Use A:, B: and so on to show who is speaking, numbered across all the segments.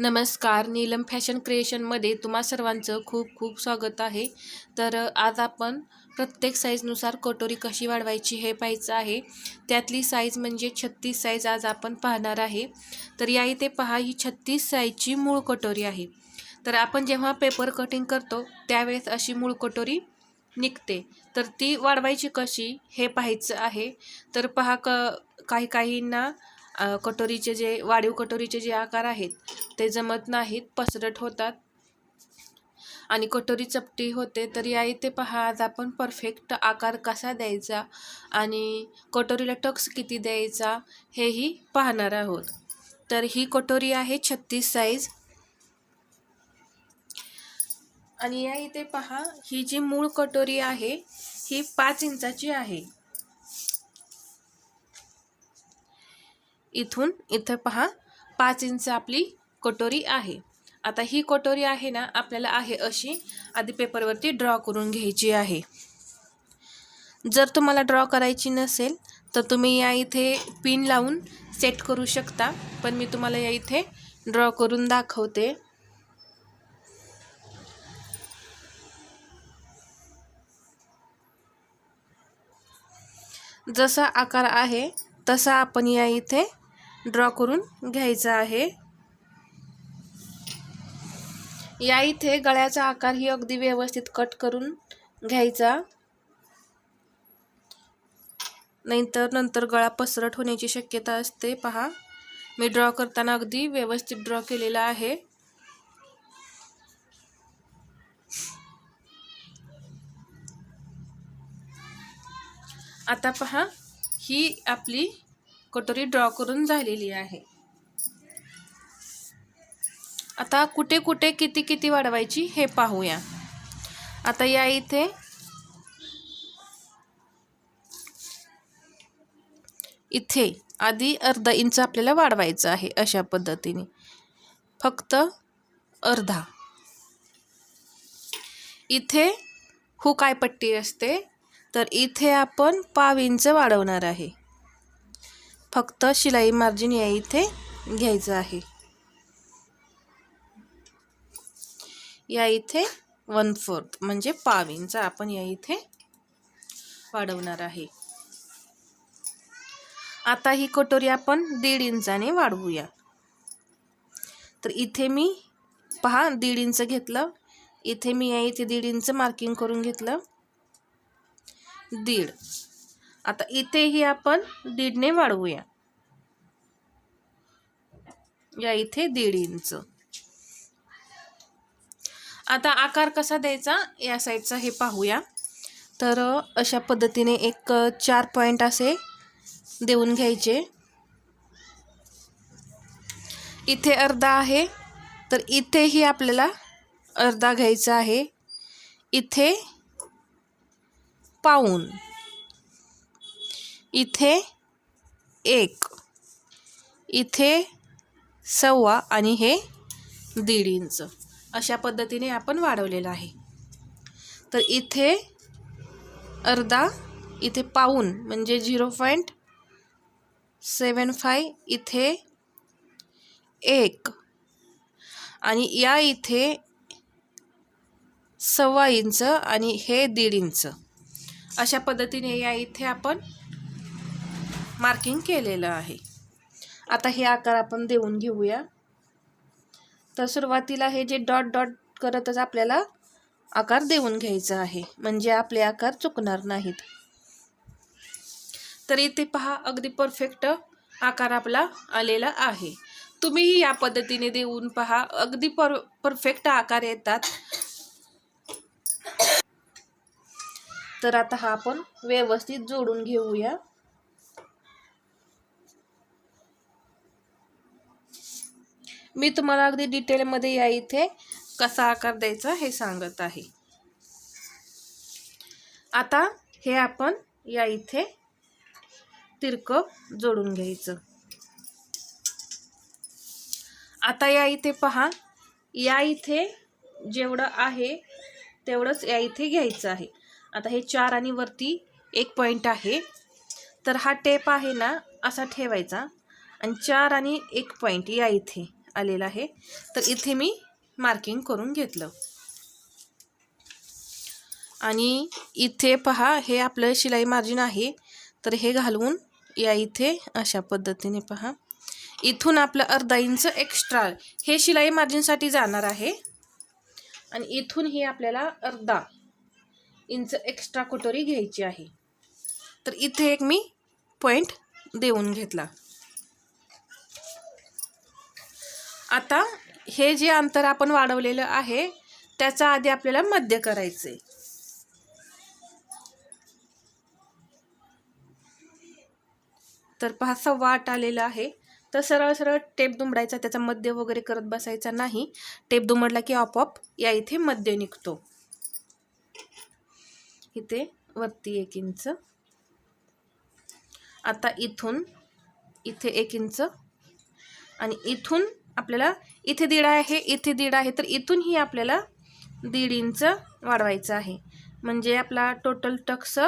A: नमस्कार. नीलम फॅशन क्रिएशनमध्ये तुम्हा सर्वांचं खूप खूप स्वागत आहे. तर आज आपण प्रत्येक साईजनुसार कटोरी कशी वाढवायची हे पाहायचं आहे. त्यातली साईज म्हणजे छत्तीस साईज आज आपण पाहणार आहे. तर या इथे पहा ही छत्तीस साईजची मूळ कटोरी आहे. तर आपण जेव्हा पेपर कटिंग करतो त्यावेळेस अशी मूळ कटोरी निघते. तर ती वाढवायची कशी हे पाहायचं आहे. तर पहा क काही काहींना कटोरीचे जे वाढीव कटोरीचे जे आकार आहेत ते जमत नाहीत पसरट होतात. आणि कटोरी चपटी होते तर या इथे पहा आज आपण परफेक्ट आकार कसा द्यायचा आणि कटोरीला टक्स किती द्यायचा हेही पाहणार आहोत. तर ही कटोरी आहे छत्तीस साईज आणि या इथे पहा ही जी मूळ कटोरी आहे ही पाच इंचाची आहे. इथून इथं पहा पाच इंच आपली कटोरी आहे. आता ही कटोरी आहे ना आपल्याला आहे अशी आधी पेपरवरती ड्रॉ करून घ्यायची आहे. जर तुम्हाला ड्रॉ करायची नसेल तर तुम्ही या इथे पिन लावून सेट करू शकता. पण मी तुम्हाला या इथे ड्रॉ करून दाखवते. जसा आकार आहे तसा आपण या इथे ड्रॉ करून घ्यायचा आहे. या इथे गळ्याचा आकार ही अगदी व्यवस्थित कट करून घ्यायचा. नाहीतर नंतर गळा पसरट होण्याची शक्यता असते. पहा मी ड्रॉ करताना अगदी व्यवस्थित ड्रॉ केलेला आहे. आता पहा ही आपली कटोरी ड्रॉ करून झालेली आहे. आता कुठे कुठे किती किती वाढवायची हे पाहूया. आता या इथे इथे आधी अर्धा इंच आपल्याला वाढवायचं आहे अशा पद्धतीने. फक्त अर्धा. इथे हुकाय पट्टी असते? तर इथे आपण पाव इंच वाढवणार आहे. फक्त शिलाई मार्जिन या इथे घ्यायचं आहे. या इथे वन फोर्थ म्हणजे पाव इंच आपण या इथे वाढवणार आहे. आता ही कटोरी आपण दीड इंचाने वाढवूया. तर इथे मी पहा दीड इंच घेतलं. इथे मी या इथे दीड इंच मार्किंग करून घेतलं. दीड. आता इथेही आपण दीडने वाढवूया. या इथे दीड इंच. आता आकार कसा द्यायचा? या साईडचा हे पाहूया. तर अशा पद्धतीने एक चार पॉईंट असे देऊन घ्यायचे. इथे अर्धा आहे. तर इथेही आपल्याला अर्धा घ्यायचा आहे. इथे पाऊन इथे एक इथे सव्वा आणि हे दीड इंच. अशा पद्धतीने आपण वाढवलेलं आहे. तर इथे अर्धा इथे पाऊन म्हणजे झिरो पॉईंट सेवन फाय इथे एक आणि या इथे सव्वा इंच आणि हे दीड इंच. अशा पद्धतीने या इथे आपण मार्किंग केलेलं आहे. आता हे आकार आपण देऊन घेऊया. तर सुरुवातीला हे जे डॉट डॉट करतच आपल्याला आकार देऊन घ्यायचा आहे. म्हणजे आपले आकार चुकणार नाहीत. तर इथे पहा अगदी परफेक्ट आकार आपला आलेला आहे. तुम्हीही या पद्धतीने देऊन पहा अगदी पर परफेक्ट आकार येतात. तर आता हा आपण व्यवस्थित जोडून घेऊया. मी तुम्हाला अगदी डिटेलमध्ये या इथे कसा आकार द्यायचा हे सांगत आहे. आता हे आपण या इथे तिरकं जोडून घ्यायचं. आता या इथे पहा या इथे जेवढं आहे तेवढंच या इथे घ्यायचं आहे. आता हे चार आणि वरती एक पॉईंट आहे. तर हा टेप आहे ना असा ठेवायचा. आणि चार आणि एक पॉईंट या इथे. आलेलं आहे. तर इथे मी मार्किंग करून घेतलं. आणि इथे पहा हे आपलं शिलाई मार्जिन आहे. तर हे घालून या इथे अशा पद्धतीने पहा. इथून आपलं अर्धा इंच एक्स्ट्रा हे शिलाई मार्जिनसाठी जाणार आहे. आणि इथून ही आपल्याला अर्धा इंच एक्स्ट्रा कटोरी घ्यायची आहे. तर इथे एक मी पॉईंट देऊन घेतला. आता हे जे अंतर आपण वाढवलेलं आहे त्याचा आधी आपल्याला मध्य करायचं आहे तर पहा सव्वा आठ आलेला आहे. तर सरळ सरळ टेप दुमडायचा त्याचा मध्य वगैरे करत बसायचा नाही. टेप दुमडला की आपोआप या इथे मध्य निघतो. इथे वरती एक इंच. आता इथून इथे एक इंच. आणि इथून आपल्याला इथे दीड आहे इथे दीड आहे तर इथूनही आपल्याला दीड इंच वाढवायचं आहे. म्हणजे आपला टोटल टक्स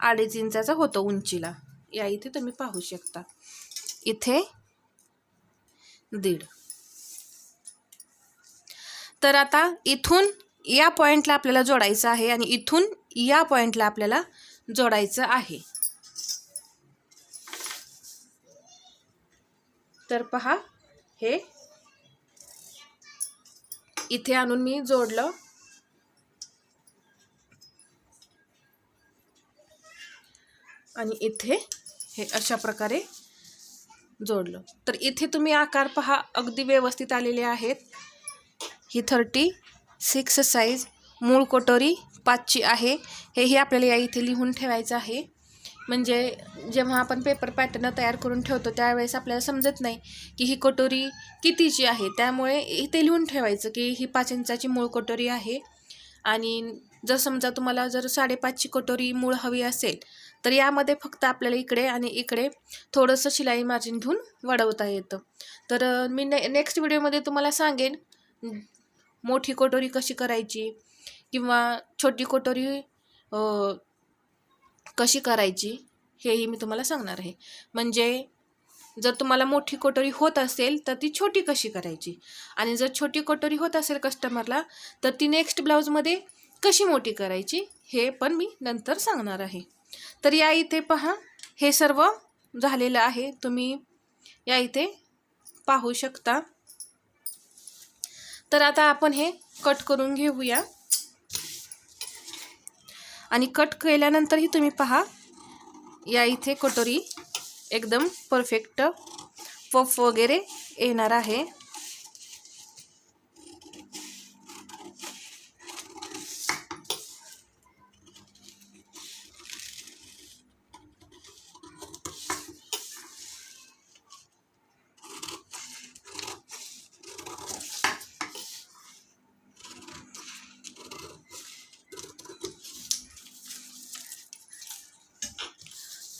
A: अडीच इंचाचा होतो उंचीला. या इथे तुम्ही पाहू शकता. इथे दीड. तर आता इथून या पॉईंटला आपल्याला जोडायचं आहे आणि इथून या पॉईंटला आपल्याला जोडायचं आहे. तर पहा हे. इथे आणून मी जोडलं. आणि इथे हे अशा प्रकारे जोडलं. तर इथे तुम्ही आकार पहा अगदी व्यवस्थित आलेले आहेत. ही थर्टी सिक्स साईज मूळ कटोरी पाचची आहे. हेही आपल्याला या इथे लिहून ठेवायचं आहे. म्हणजे जेव्हा आपण पेपर पॅटर्न तयार करून ठेवतो त्यावेळेस आपल्याला समजत नाही की ही कटोरी कितीची आहे. त्यामुळे इथे लिहून ठेवायचं की ही पाच इंचाची मूळ कटोरी आहे. आणि जर समजा तुम्हाला जर साडेपाचची कटोरी मूळ हवी असेल तर यामध्ये फक्त आपल्याला इकडे आणि इकडे थोडंसं शिलाई मार्जिन घेऊन वाढवता येतं. तर मी ने नेक्स्ट व्हिडिओमध्ये तुम्हाला सांगेन मोठी कटोरी कशी करायची किंवा छोटी कटोरी कशी करायची हेही मी तुम्हाला सांगणार आहे. म्हणजे जर तुम्हाला मोठी कटोरी होत असेल तर ती छोटी कशी करायची? आणि जर छोटी कटोरी होत असेल कस्टमरला तर ती नेक्स्ट ब्लाऊजमध्ये कशी मोठी करायची हे पण मी नंतर सांगणार आहे. तर या इथे पहा हे सर्व झालेलं आहे. तुम्ही या इथे पाहू शकता. तर आता आपण हे कट करून घेऊया. आणि कट केल्यानंतरही तुम्ही पहा या इथे कटोरी एकदम परफेक्ट पफ वगैरे येणार आहे.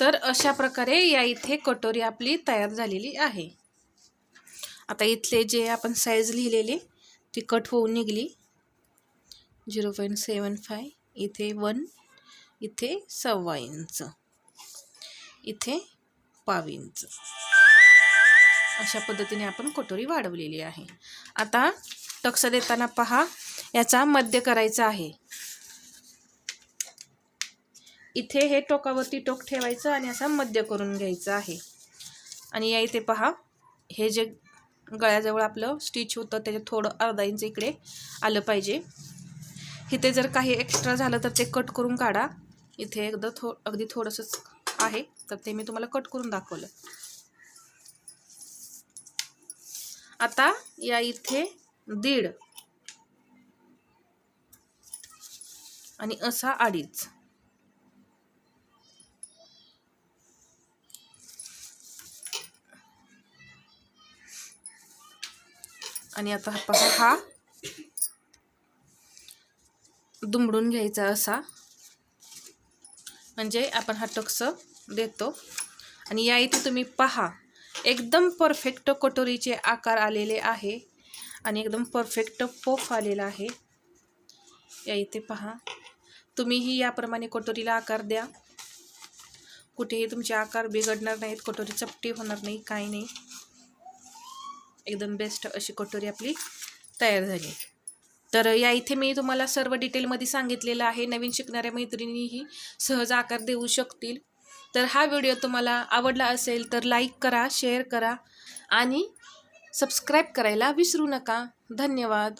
A: तर अशा प्रकारे या इथे कटोरी आपली तयार झालेली आहे. आता इथले जे आपण साईज लिहिलेली ती कट होऊन निघली. झिरो पॉईंट सेवन फाय इथे वन इथे सव्वा इंच इथे पाव इंच अशा पद्धतीने आपण कटोरी वाढवलेली आहे. आता टक्स देताना पहा याचा मध्य करायचा आहे. इथे हे टोकावरती टोक ठेवायचं आणि असा मध्य करून घ्यायचं आहे. आणि या इथे पहा हे जे गळ्याजवळ आपलं स्टिच होतं त्याच्यात थोडं अर्धा इंच इकडे आलं पाहिजे. इथे जर काही एक्स्ट्रा झालं तर ते कट करून काढा. इथे एकदा थो अगदी थोडंसंच आहे तर ते मी तुम्हाला कट करून दाखवलं. आता या इथे दीड. आणि असा अडीच. आणि आता हा पहा हा. दुमडून घ्यायचा असा. म्हणजे आपण हा टक्स देतो. आणि या इथे तुम्ही पहा. एकदम परफेक्ट कटोरीचे आकार आलेले आहे. आणि एकदम परफेक्ट पोफ आलेला आहे. या इथे पहा. तुम्हीही याप्रमाणे कटोरीला आकार द्या. कुठेही तुमचे आकार बिघडणार नाहीत. कटोरी चपटी होणार नाही. काही नाही. एकदम बेस्ट अशी कटोरी आपली तयार झाली. तर या इथे मी तुम्हाला सर्व डिटेलमध्ये सांगितलेलं आहे. नवीन शिकणाऱ्या मैत्रिणीही सहज आकार देऊ शकतील. तर हा व्हिडिओ तुम्हाला आवडला असेल तर लाईक करा शेअर करा आणि सबस्क्राईब करायला विसरू नका. धन्यवाद.